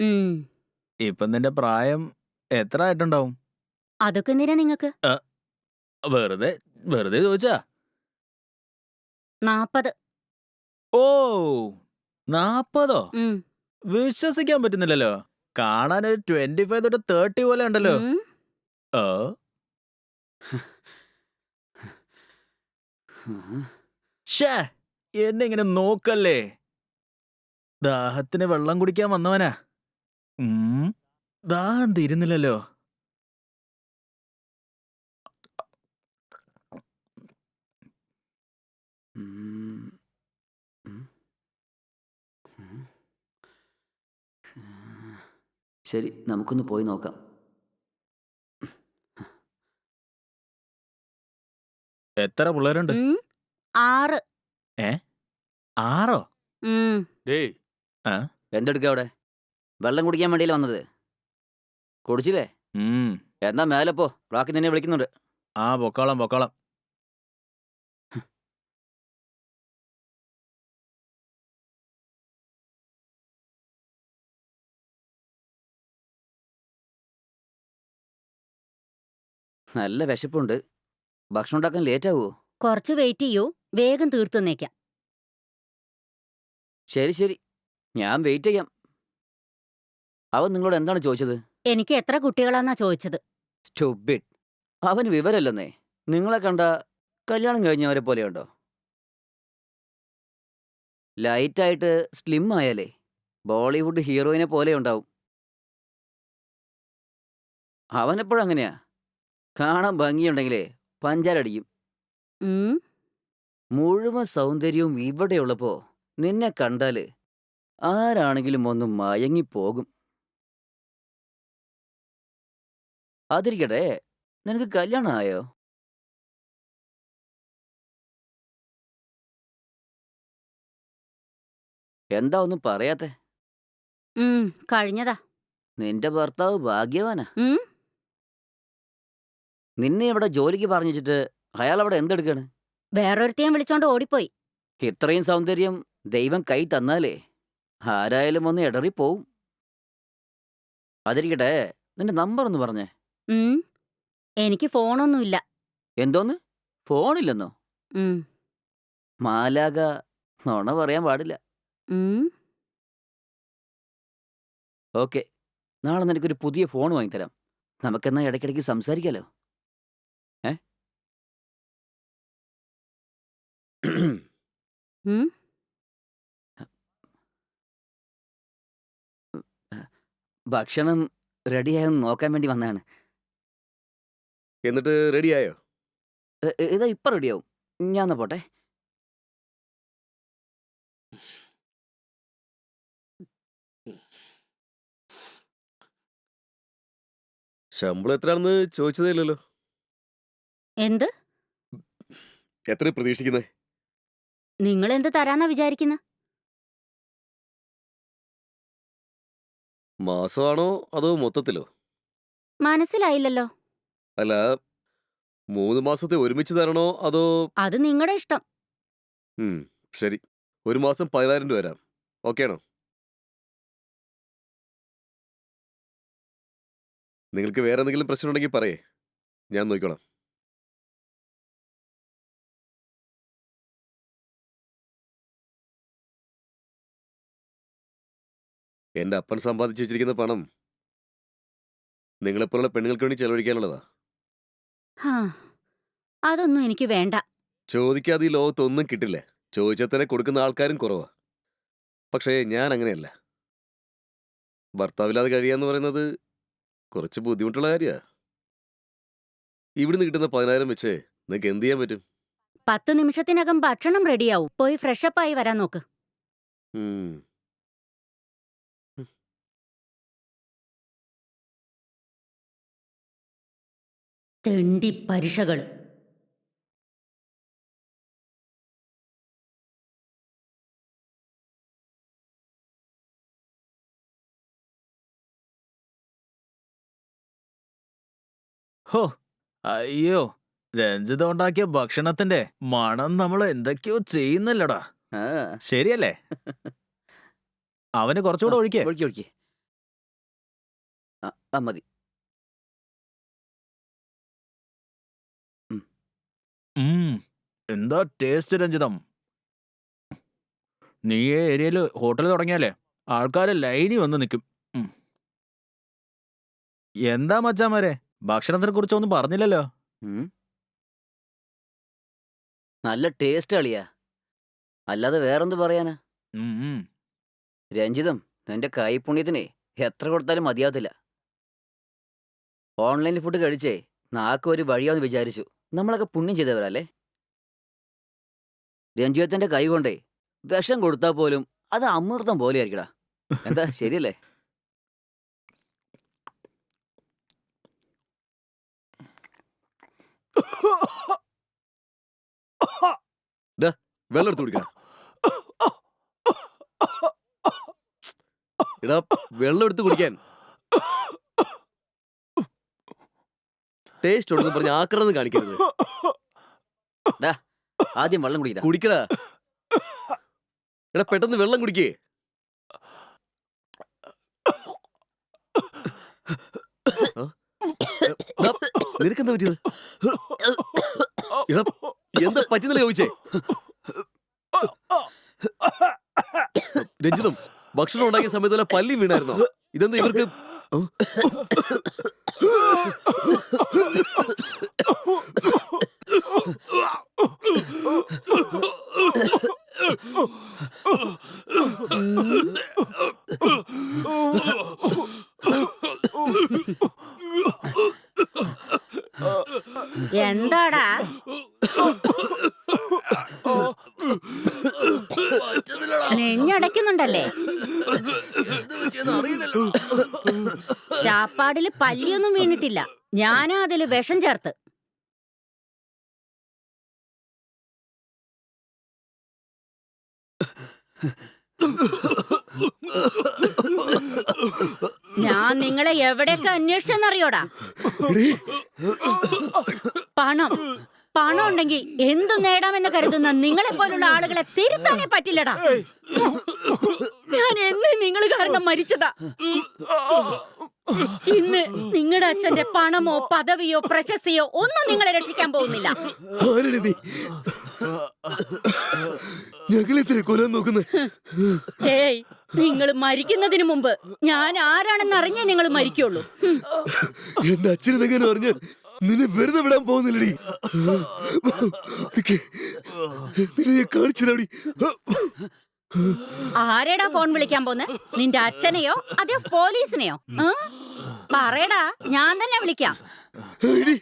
ഉം. ഇപ്പം നിന്റെ പ്രായം എത്ര ആയിട്ടുണ്ടാവും? അതൊക്കെ എന്തിനാ നിങ്ങക്ക്? വെറുതെ വെറുതെ ചോദിച്ചാ? നാപ്പത്. ഓ നാപ്പതോ? ഉം. വിശ്വസിക്കാൻ പറ്റുന്നില്ലല്ലോ. കാണാൻ ഒരു ട്വന്റി ഫൈവ് തൊട്ട് തേർട്ടി പോലെ ഉണ്ടല്ലോ. ഉം. എന്നെ ഇങ്ങനെ നോക്കല്ലേ? ദാഹത്തിന് വെള്ളം കുടിക്കാൻ വന്നവനാ. ഉം, ദാഹം തീരുന്നില്ലല്ലോ ഉം. ഉം. ഉം. ശരി നമുക്കൊന്ന് പോയി നോക്കാം എത്ര പിള്ളേരുണ്ട് ഉം. ആറ് ആറോ ഉം. ഡേയ് ആ? എന്തെടുക്ക അവിടെ വെള്ളം കുടിക്കാൻ വേണ്ടിയല്ലേ വന്നത്. കുടിച്ചില്ലേ? ഉം, എന്നാ മേലെ പോ. റാക്കി നിന്നെ വിളിക്കുന്നുണ്ട്. ആ പൊക്കോളം പൊക്കോളം. നല്ല വിശപ്പുണ്ട്. ഭക്ഷണം ഉണ്ടാക്കാൻ ലേറ്റ് ആവുമോ കുറച്ച് വെയിറ്റ് ചെയ്യൂ. വേഗം തീർത്തുന്നേക്കാം ശരി ശരി. ഞാൻ വെയിറ്റ് ചെയ്യാം. അവൻ നിങ്ങളോട് എന്താണ് ചോദിച്ചത്? എനിക്ക് എത്ര കുട്ടികളാന്നാ ചോദിച്ചത്. സ്റ്റുബിഡ് അവന് വിവരല്ലെന്നേ നിങ്ങളെ കണ്ട കല്യാണം കഴിഞ്ഞവരെ പോലെയുണ്ടോ? ലൈറ്റായിട്ട് സ്ലിം ആയാലേ ബോളിവുഡ് ഹീറോയിനെ പോലെ ഉണ്ടാവും. അവനെപ്പോഴും അങ്ങനെയാ. കാണാൻ ഭംഗിയുണ്ടെങ്കിലേ പഞ്ചാരടിക്കും. ഉം. മുഴുവൻ സൗന്ദര്യവും ഇവിടെയുള്ളപ്പോ നിന്നെ കണ്ടാൽ ആരാണെങ്കിലും ഒന്ന് മയങ്ങിപ്പോകും. അതിരിക്കട്ടെ നിനക്ക് കല്യാണം ആയോ എന്താ ഒന്നും പറയാത്തെ ഉം. കഴിഞ്ഞതാ നിന്റെ ഭർത്താവ് ഭാഗ്യവാനാ ഉം. നിന്നെ ഇവിടെ ജോലിക്ക് പറഞ്ഞു വെച്ചിട്ട് അയാൾ അവിടെ എന്തെടുക്കാണ് വേറൊരുത്തിയും വിളിച്ചോണ്ട് ഓടിപ്പോയി ഇത്രയും സൗന്ദര്യം ദൈവം കൈ തന്നാലേ ആരായാലും ഒന്ന് ഇടറിപ്പോവും. പോവും അതിരിക്കട്ടെ നിന്റെ നമ്പർ ഒന്ന് പറഞ്ഞേ ഉം. എനിക്ക് ഫോണൊന്നുമില്ല. എന്തോന്ന്? ഫോണില്ലെന്നോ? ഉം. മാലാക നുണ പറയാൻ പാടില്ല. ഉം. ഓക്കെ. നാളെ നിനക്കൊരു പുതിയ ഫോൺ വാങ്ങിത്തരാം. നമുക്കെന്നാ ഇടയ്ക്കിടയ്ക്ക് സംസാരിക്കാലോ? ഏ? ഉം. ഭക്ഷണം റെഡിയായെന്ന് നോക്കാൻ വേണ്ടി വന്നതാണ്. എന്നിട്ട് റെഡിയായോ? ഇതാ ഇപ്പം റെഡിയാവും. ഞാൻ എന്നാ പോട്ടെ? ശമ്പളം എത്രയാണെന്ന് ചോദിച്ചതേ ഇല്ലല്ലോ. എന്ത്? എത്ര പ്രതീക്ഷിക്കുന്നത് നിങ്ങൾ എന്ത് തരാന്നാ വിചാരിക്കുന്ന? മാസമാണോ അതോ മൊത്തത്തിലോ? മനസ്സിലായില്ലല്ലോ. അല്ല മൂന്ന് മാസത്തെ ഒരുമിച്ച് തരണോ? അതോ അത് നിങ്ങളുടെ ഇഷ്ടം. ഉം, ശരി. ഒരു മാസം പതിനായിരം രൂപ വരാം ഓക്കെ ആണോ? നിങ്ങൾക്ക് വേറെ എന്തെങ്കിലും പ്രശ്നം ഉണ്ടെങ്കിൽ പറയേ. ഞാൻ നോക്കിക്കോളാം. എന്റെ അപ്പൻ സമ്പാദിച്ചു വെച്ചിരിക്കുന്ന പണം നിങ്ങളെപ്പോലുള്ള പെണ്ണുങ്ങൾക്ക് വേണ്ടി ചെലവഴിക്കാനുള്ളതാ. ഹാ അതൊന്നും എനിക്ക് വേണ്ട. ചോദിക്കാതെ ഈ ലോകത്ത് ഒന്നും കിട്ടില്ല. ചോദിച്ചാൽ തന്നെ കൊടുക്കുന്ന ആൾക്കാരും കുറവാ. പക്ഷേ ഞാൻ അങ്ങനെയല്ല ഭർത്താവില്ലാതെ കഴിയാന്ന് പറയുന്നത് കുറച്ച് ബുദ്ധിമുട്ടുള്ള കാര്യമാണ് ഇവിടുന്ന് കിട്ടുന്ന പതിനായിരം വെച്ച് നിനക്ക് എന്ത് ചെയ്യാൻ പറ്റും? പത്ത് നിമിഷത്തിനകം ഭക്ഷണം റെഡിയാവും പോയി ഫ്രഷപ്പായി വരാൻ നോക്ക്. ഉം. തെണ്ടി പരിഷകൾ ഹോ അയ്യോ രഞ്ജിത ഉണ്ടാക്കിയ ഭക്ഷണത്തിന്റെ മണം നമ്മൾ എന്തൊക്കെയോ ചെയ്യുന്നില്ലടാ. ആ. ശരിയല്ലേ? അവന് കുറച്ചുകൂടെ ഒഴിക്കേ. ഒഴിക്കി ഒഴുക്കി. ആ മതി. എന്താ ടേസ്റ്റ് രഞ്ജിതം? നീ ഈ ഏരിയയിൽ ഹോട്ടൽ തുടങ്ങിയാലേ ആൾക്കാർ ലൈനി വന്ന് നിൽക്കും. എന്താ മച്ചാമാരെ? ഭക്ഷണത്തിനെ കുറിച്ചൊന്നും പറഞ്ഞില്ലല്ലോ. ഉം. നല്ല ടേസ്റ്റ് കളിയാ. അല്ലാതെ വേറെന്ത് പറയാനാ? ഉം, ഉം. രഞ്ജിതം നിന്റെ കൈപുണ്യത്തിനെ എത്ര കൊടുത്താലും മതിയാവത്തില്ല ഓൺലൈൻ ഫുഡ് കഴിച്ചേ നാക്ക് ഒരു വഴിയാന്ന് വിചാരിച്ചു. നമ്മളൊക്കെ പുണ്യം ചെയ്തവരല്ലേ? രഞ്ജിതത്തിന്റെ കൈ കൊണ്ടേ വിഷം കൊടുത്താൽ പോലും അത് അമൃതം പോലെ ആയിരിക്കടാ എന്താ? ശരിയല്ലേ? വെള്ളം എടുത്ത് കുടിക്കണം. എടാ വെള്ളം എടുത്ത് കുടിക്കാൻ. ടേസ്റ്റ് ഉണ്ടെന്ന് പറഞ്ഞ് ആക്രമണം കാണിക്കരുത്. ആദ്യം വെള്ളം കുടിക്കടാ. കുടിക്കടാ. എടാ പെട്ടെന്ന് വെള്ളം കുടിക്കേ. നിനക്കെന്താ പറ്റിയത്? എടാ എന്താ പറ്റുന്നില്ല ചോദിച്ചേ? രഞ്ജിതം ഭക്ഷണം ഉണ്ടാക്കിയ സമയത്ത് വല്ല പല്ലി വീണായിരുന്നോ? ഇതെന്താ ഇവർക്ക് എന്താടാ? നെഞ്ഞടയ്ക്കുന്നുണ്ടല്ലേ? ചാപ്പാടിൽ പല്ലിയൊന്നും വീണിട്ടില്ല. ഞാനാ അതിൽ വിഷം ചേർത്ത്. ഞാൻ നിങ്ങളെ എവിടെയൊക്കെ അന്വേഷിച്ചെന്നറിയോടാ? പണം. പണം ഉണ്ടെങ്കിൽ എന്തു നേടാമെന്ന് കരുതുന്ന നിങ്ങളെ പോലുള്ള ആളുകളെ തിരുത്താനേ പറ്റില്ലടാ. ഞാൻ എന്ന് നിങ്ങൾ കാരണം മരിച്ചതാ. ഇന്ന് നിങ്ങളുടെ അച്ഛന്റെ പണമോ പദവിയോ പ്രശസ്തിയോ ഒന്നും നിങ്ങളെ രക്ഷിക്കാൻ പോകുന്നില്ല. ഞങ്ങളെത്തിനെ കൊല്ലാൻ നോക്കുന്നേ. ഏയ് നിങ്ങൾ മരിക്കുന്നതിന് മുമ്പ് ഞാൻ ആരാണെന്ന് അറിഞ്ഞേ നിങ്ങൾ മരിക്കുള്ളൂ. എന്റെ അച്ഛനെങ്ങനെ അറിഞ്ഞാൽ നിന്നെ വെറുതെ വിടാൻ പോകുന്നില്ലടി. നിന്നെ ഞാൻ കാണിച്ചിരാടി ആരെടാ ഫോൺ വിളിക്കാൻ പോന്നെ നിന്റെ അച്ഛനെയോ? അതോ പോലീസിനെയോ? ഏ? പറയടാ ഞാൻ തന്നെ വിളിക്കാം. എടി